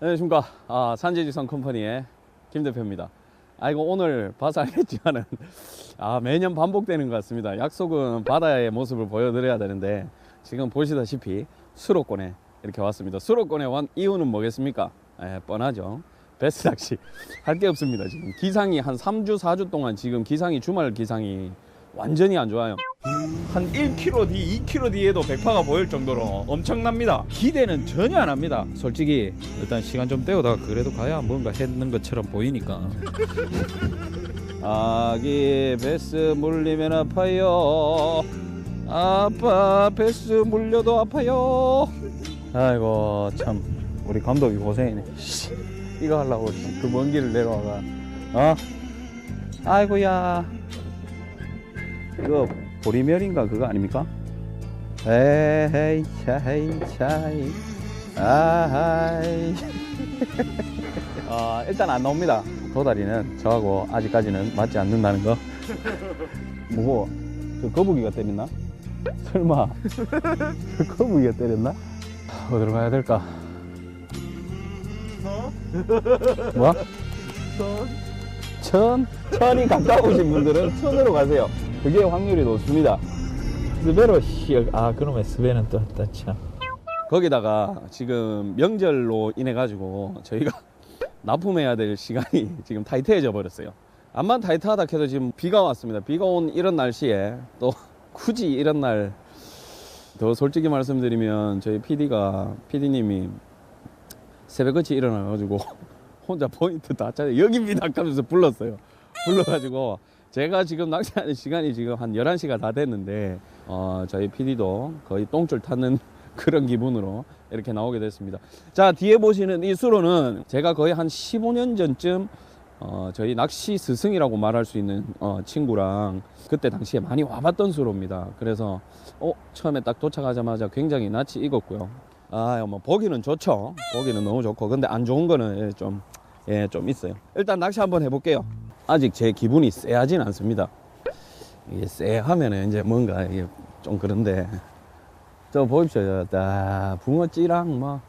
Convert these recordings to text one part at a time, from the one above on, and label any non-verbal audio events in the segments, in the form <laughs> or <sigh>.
안녕하십니까. 아, 산지지성 컴퍼니의 김 대표입니다. 아이고, 오늘 봐서 알겠지만은, 아, 매년 반복되는 것 같습니다. 약속은 바다의 모습을 보여드려야 되는데, 지금 보시다시피 수로권에 이렇게 왔습니다. 수로권에 온 이유는 뭐겠습니까? 에, 뻔하죠. 베스 낚시. 할 게 없습니다, 지금. 기상이 한 3주, 4주 동안 지금 기상이, 주말 기상이 완전히 안 좋아요. 한 1km 뒤, 2km 뒤에도 백파가 보일 정도로 엄청납니다. 기대는 전혀 안 합니다. 솔직히 일단 시간 좀 때우다가 그래도 가야 뭔가 했는 것처럼 보이니까. 아기 베스 물리면 아파요. 아빠 베스 물려도 아파요. 아이고 참 우리 감독이 고생이네. 씨, 이거 하려고 그 먼 길을 내려와가. 어? 아이고야. 이거 보리멸인가 그거 아닙니까? 에헤이 차이 차이 아하이 <laughs> 어, 일단 안 나옵니다 도다리는 저하고 아직까지는 맞지 않는다는 거 뭐고 저 거북이가 때렸나? 설마 저 거북이가 때렸나? 어디로 가야 될까? 뭐? 천? 천이 가까우신 분들은 천으로 가세요. 그게 확률이 높습니다. 스베로 씨, 아 그러면 스베는 또, 또 참. 거기다가 지금 명절로 인해 가지고 저희가 <laughs> 납품해야 될 시간이 <laughs> 지금 타이트해져 버렸어요. 암만 타이트하다 해도 지금 비가 왔습니다. 비가 온 이런 날씨에 또 <laughs> 굳이 이런 날 더 솔직히 말씀드리면 저희 PD가 PD님이 새벽같이 일어나가지고 혼자 포인트 다 찾아 여기입니다 하면서 불렀어요. 불러가지고 제가 지금 낚시하는 <laughs> 시간이 지금 한 11시가 다 됐는데 어, 저희 PD도 거의 똥줄 타는 <laughs> 그런 기분으로 이렇게 나오게 됐습니다. 자 뒤에 보시는 이 수로는 제가 거의 한 15년 전쯤 어, 저희 낚시 스승이라고 말할 수 있는 어, 친구랑 그때 당시에 많이 와봤던 수로입니다. 그래서 어, 처음에 딱 도착하자마자 굉장히 낯이 익었고요. 아, 뭐 보기는 좋죠. 보기는 너무 좋고 근데 안 좋은 거는 예, 좀 예, 좀 있어요. 일단 낚시 한번 해볼게요. 아직 제 기분이 쎄하진 않습니다. 이게 쎄하면은 이제 뭔가 이게 좀 그런데 저 보십시오. 저, 다 붕어찌랑 뭐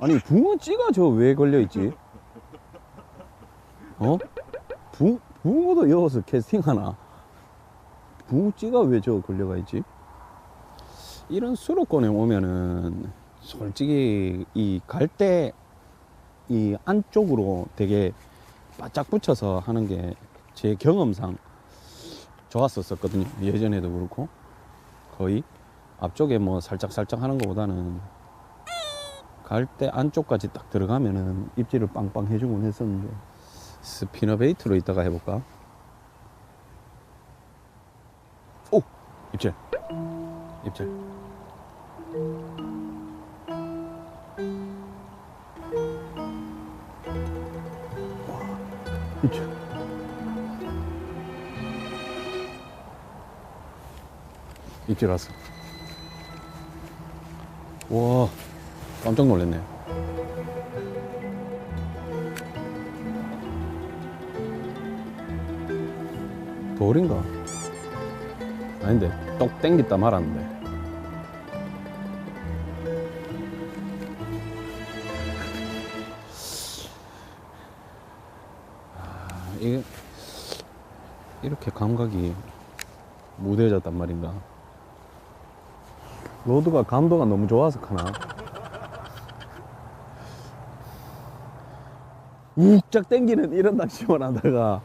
아니 붕어찌가 저 왜 걸려 있지? 어? 붕 붕어도 여기서 캐스팅하나? 붕어찌가 왜 저 걸려가 있지? 이런 수로권에 오면은 솔직히 이 갈 때 이 안쪽으로 되게 바짝 붙여서 하는 게 제 경험상 좋았었거든요. 예전에도 그렇고 거의 앞쪽에 뭐 살짝 살짝 하는 것보다는 갈 때 안쪽까지 딱 들어가면은 입질을 빵빵 해주곤 했었는데 스피너 베이트로 이따가 해볼까? 오 입질 입질 입질 왔어 와 깜짝 놀랐네 돌인가? 아닌데 똑 땡겼다 말았는데. 아, 이게 이렇게 감각이 무뎌졌단 말인가 로드가 감도가 너무 좋아서 카나? 우쩍 땡기는 이런 낚시만 하다가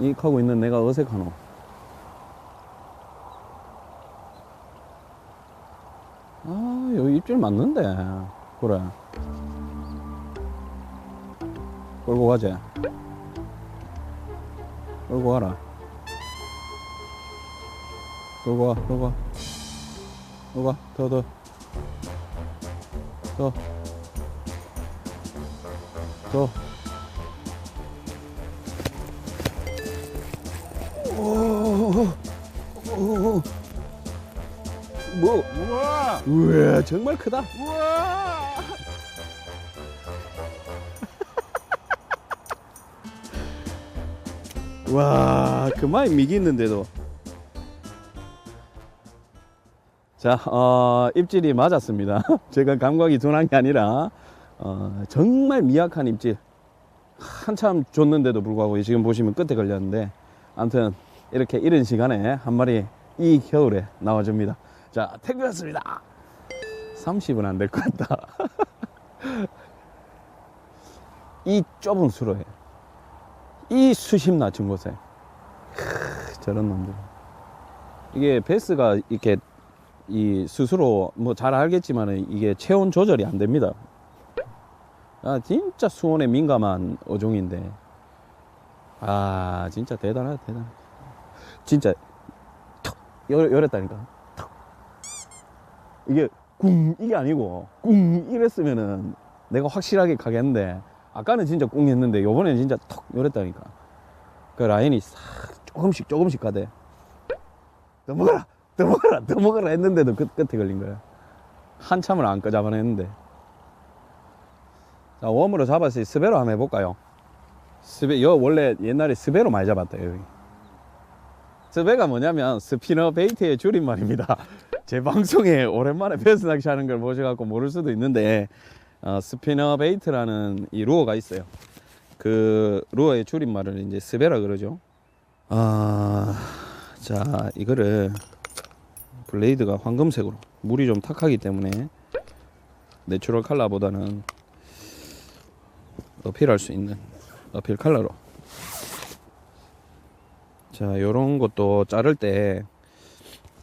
이 하고 있는 내가 어색하노? 아 여기 입질 맞는데 그래. 끌고 가자. 끌고 가라. 끌고 와 끌고 와 와더더 더더 오, 뭐? 우와! 우와, 정말 크다. 우와! <laughs> 와, 그만 미기 있는데도. 자, 어, 입질이 맞았습니다. <laughs> 제가 감각이 둔한 게 아니라 어, 정말 미약한 입질 한참 줬는데도 불구하고 지금 보시면 끝에 걸렸는데 아무튼 이렇게 이른 시간에 한 마리 이 겨울에 나와줍니다. 자 택배였습니다. 30은 안 될 것 같다. <laughs> 이 좁은 수로에 이 수심 낮춘 곳에 크, 저런 놈들 이게 베스가 이렇게 이 스스로 뭐 잘 알겠지만 이게 체온 조절이 안 됩니다. 아 진짜 수온에 민감한 어종인데 아 진짜 대단하다 대단. 진짜 턱 열, 열었다니까. 턱 이게 꿍 이게 아니고 꿍 이랬으면은 내가 확실하게 가겠는데 아까는 진짜 꿍 했는데 요번에는 진짜 턱 열었다니까. 그 라인이 싹 조금씩 조금씩 가대. 더 먹어라 더 먹어라 더 먹어라 했는데도 끝, 끝에 걸린 거야. 한참을 안 꺼 잡아냈는데. 자, 웜으로 잡았으니 스베로 한번 해볼까요? 스베, 여 원래 옛날에 스베로 많이 잡았다, 여기. 스베가 뭐냐면 스피너 베이트의 줄임말입니다. <laughs> 제 방송에 오랜만에 베스 낚시 하는 걸 보셔갖고 모를 수도 있는데, 어, 스피너 베이트라는 이 루어가 있어요. 그 루어의 줄임말을 이제 스베라 그러죠. 아, 자, 이거를 블레이드가 황금색으로 물이 좀 탁하기 때문에 내추럴 컬러보다는 어필할 수 있는 어필 컬러로. 자 요런 것도 자를 때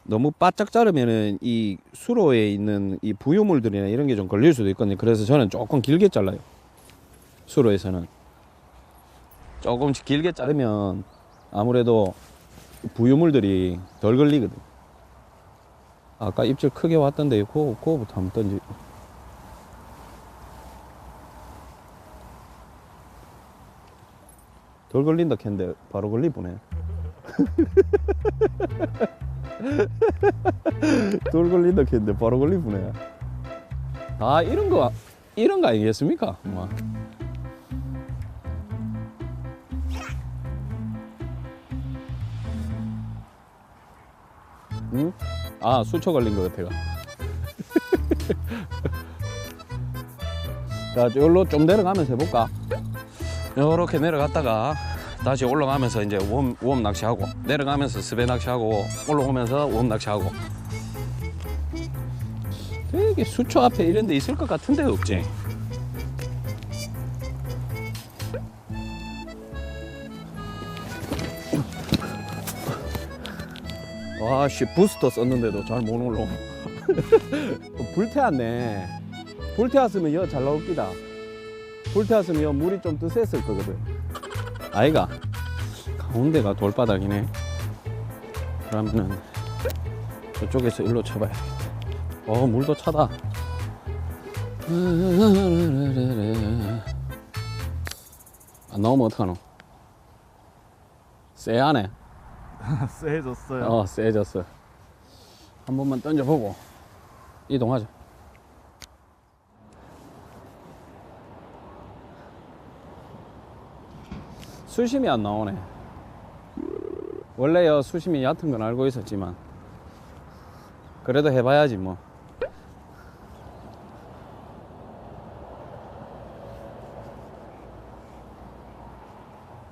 너무 바짝 자르면은 이 수로에 있는 이 부유물들이나 이런 게 좀 걸릴 수도 있거든요. 그래서 저는 조금 길게 잘라요. 수로에서는. 조금씩 길게 자르면 아무래도 부유물들이 덜 걸리거든 아까 입질 크게 왔던데 그거, 그거부터 한번 던지 덜 걸린다 캔데 바로 걸리 보네. <laughs> 덜 걸린다 캔데 바로 걸리 보네. 아 이런 거 이런 거 아니겠습니까? 뭐. 응? 아 수초 걸린 거 같아가. 자, 여기로 좀 내려가면서 해볼까? 요렇게 내려갔다가 다시 올라가면서 이제 웜, 웜 낚시하고 내려가면서 스베 낚시하고 올라오면서 웜 낚시하고 되게 수초 앞에 이런 데 있을 것 같은데 없지 와씨 부스터 썼는데도 잘 못 올라오 <laughs> 불태웠네 불태웠으면 여 잘 나올 기다 불태웠으면 물이 좀 뜨셌을 거거든. 아이가 가운데가 돌바닥이네. 그러면은 저쪽에서 일로 쳐봐야 겠다. 어 물도 차다. 안 나오면 어떡하노? 쎄하네. <laughs> 쎄해졌어요. 어 쎄해졌어. 한 번만 던져보고 이동하자. 수심이 안 나오네. 원래요 수심이 얕은 건 알고 있었지만 그래도 해봐야지 뭐.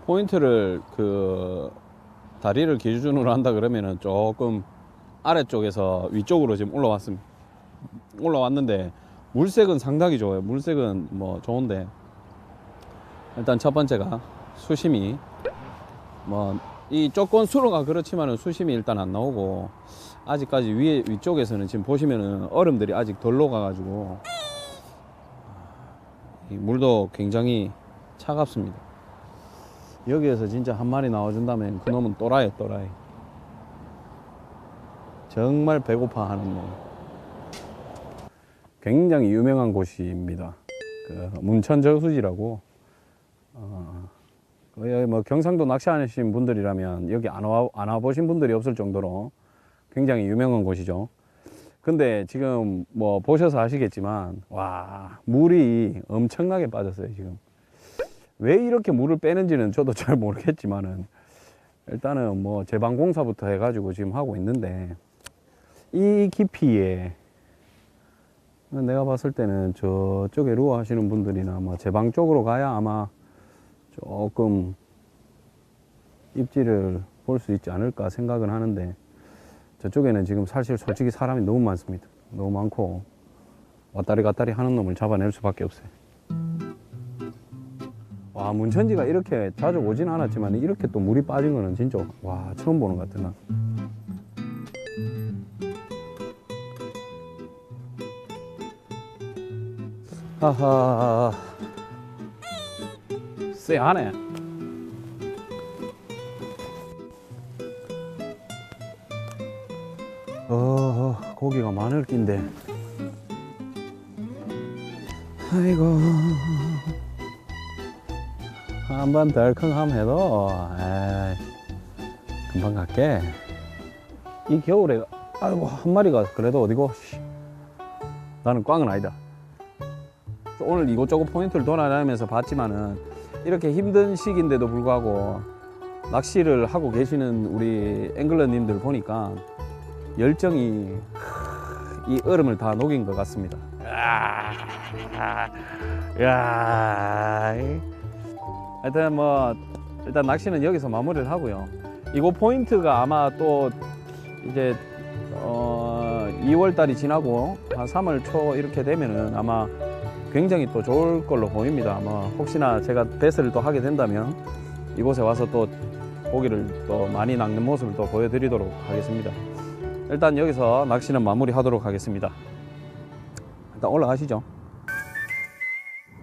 포인트를 그 다리를 기준으로 한다 그러면은 조금 아래쪽에서 위쪽으로 지금 올라왔습니다. 올라왔는데 물색은 상당히 좋아요. 물색은 뭐 좋은데 일단 첫 번째가 수심이 뭐 이 조건 수로가 그렇지만은 수심이 일단 안 나오고 아직까지 위에 위쪽에서는 지금 보시면은 얼음들이 아직 덜 녹아 가지고 이 물도 굉장히 차갑습니다. 여기에서 진짜 한 마리 나와준다면 그놈은 또라이 또라이. 정말 배고파하는 놈. 굉장히 유명한 곳입니다. 그 문천 저수지라고. 어, 거의 뭐 경상도 낚시하신 분들이라면 여기 안 와, 안 와보신 분들이 없을 정도로 굉장히 유명한 곳이죠. 근데 지금 뭐 보셔서 아시겠지만, 와, 물이 엄청나게 빠졌어요, 지금. 왜 이렇게 물을 빼는지는 저도 <laughs> 잘 모르겠지만은, 일단은 뭐 제방공사부터 해가지고 지금 하고 있는데, 이 깊이에 내가 봤을 때는 저쪽에 루어 하시는 분들이나 뭐 제방 쪽으로 가야 아마 조금 입지를 볼 수 있지 않을까 생각은 하는데 저쪽에는 지금 사실 솔직히 사람이 너무 많습니다. 너무 많고 왔다리 갔다리 하는 놈을 잡아낼 수밖에 없어요. 와 문천지가 이렇게 자주 오진 않았지만 이렇게 또 물이 빠진 거는 진짜 와 처음 보는 것 같아 나. 하하. 쎄하네. 어 고기가 많을 낀데. 아이고 한 번 덜컹함 해도 금방 갈게 이 겨울에 아이고 한 마리가 그래도 어디고 씨. 나는 꽝은 아니다 오늘 이곳저곳 포인트를 돌아다니면서 봤지만은 이렇게 힘든 시기인데도 불구하고 낚시를 하고 계시는 우리 앵글러님들 보니까 열정이 이 얼음을 다 녹인 것 같습니다. 야, 야, 하여튼 뭐 일단 낚시는 여기서 마무리를 하고요. 이곳 포인트가 아마 또 이제 어 2월 달이 지나고 한 3월 초 이렇게 되면은 아마 굉장히 또 좋을 걸로 보입니다. 아마 혹시나 제가 배스를 또 하게 된다면 이곳에 와서 또 고기를 또 많이 낚는 모습을 또 보여드리도록 하겠습니다. 일단 여기서 낚시는 마무리 하도록 하겠습니다. 일단 올라가시죠.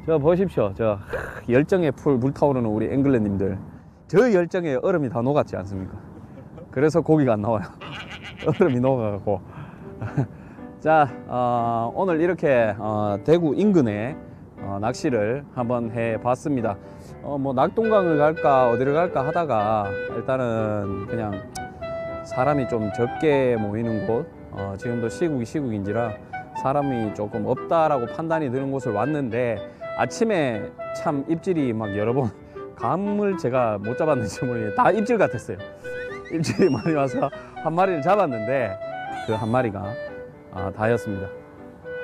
저 보십시오. 저 열정의 풀 불타오르는 우리 앵글러님들. 저 열정에 얼음이 다 녹았지 않습니까? 그래서 고기가 안 나와요. <laughs> 얼음이 녹아가고. <laughs> 자, 어, 오늘 이렇게 어, 대구 인근에 어, 낚시를 한번 해봤습니다. 어, 뭐 낙동강을 갈까 어디를 갈까 하다가 일단은 그냥 사람이 좀 적게 모이는 곳, 어, 지금도 시국이 시국인지라 사람이 조금 없다라고 판단이 드는 곳을 왔는데 아침에 참 입질이 막 여러 번 <laughs> 감을 제가 못 잡았는지 모르겠는데 다 입질 같았어요. 입질이 많이 와서 한 마리를 잡았는데 그 한 마리가 아, 다였습니다.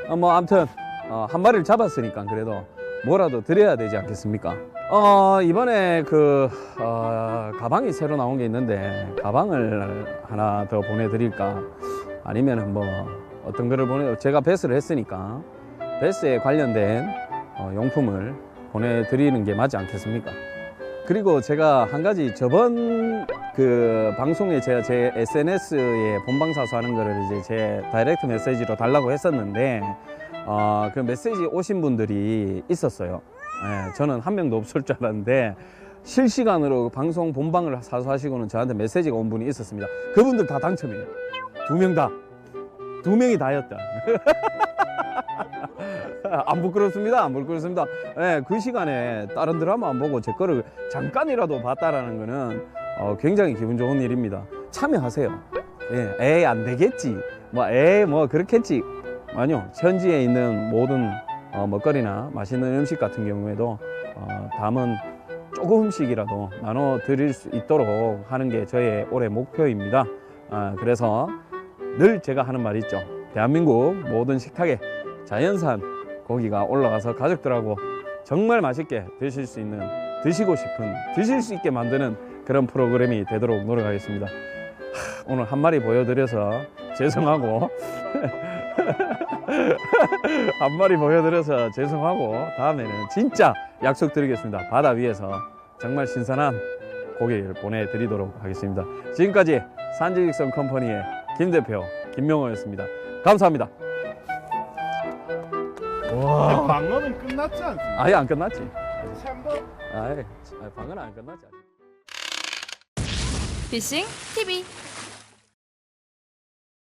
어, 뭐 아무튼 어, 한 마리를 잡았으니까 그래도 뭐라도 드려야 되지 않겠습니까? 어, 이번에 그 어, 가방이 새로 나온 게 있는데 가방을 하나 더 보내드릴까? 아니면 뭐 어떤 거를 보내? 제가 베스를 했으니까 베스에 관련된 어, 용품을 보내드리는 게 맞지 않겠습니까? 그리고 제가 한 가지 저번 그 방송에 제가 제 SNS에 본방사수 하는 거를 이제 제 다이렉트 메시지로 달라고 했었는데 어, 그 메시지 오신 분들이 있었어요. 예, 저는 한 명도 없을 줄 알았는데 실시간으로 방송 본방을 사수하시고는 저한테 메시지가 온 분이 있었습니다. 그분들 다 당첨이에요. 두 명 다. 두 명이 다였다. <laughs> <laughs> 안 부끄럽습니다. 안 부끄럽습니다. 예, 그 시간에 다른 드라마 안 보고 제 거를 잠깐이라도 봤다라는 거는 어, 굉장히 기분 좋은 일입니다. 참여하세요. 예, 에이 안 되겠지. 뭐 에이 뭐 그렇겠지. 아니요. 현지에 있는 모든 어, 먹거리나 맛있는 음식 같은 경우에도 어, 담은 조금씩이라도 나눠 드릴 수 있도록 하는 게 저의 올해 목표입니다. 아, 그래서 늘 제가 하는 말이 있죠. 대한민국 모든 식탁에 자연산 고기가 올라가서 가족들하고 정말 맛있게 드실 수 있는 드시고 싶은 드실 수 있게 만드는 그런 프로그램이 되도록 노력하겠습니다. 하, 오늘 한 마리 보여드려서 <laughs> 죄송하고 <laughs> 한 마리 보여드려서 죄송하고 다음에는 진짜 약속드리겠습니다. 바다 위에서 정말 신선한 고기를 보내드리도록 하겠습니다. 지금까지 산지직선 컴퍼니의 김 대표 김명호였습니다. 감사합니다. 와. 방어는 끝났지 않습니까? 아예 안 끝났지? 챔버 아예 방은 안 끝났지. 피싱 TV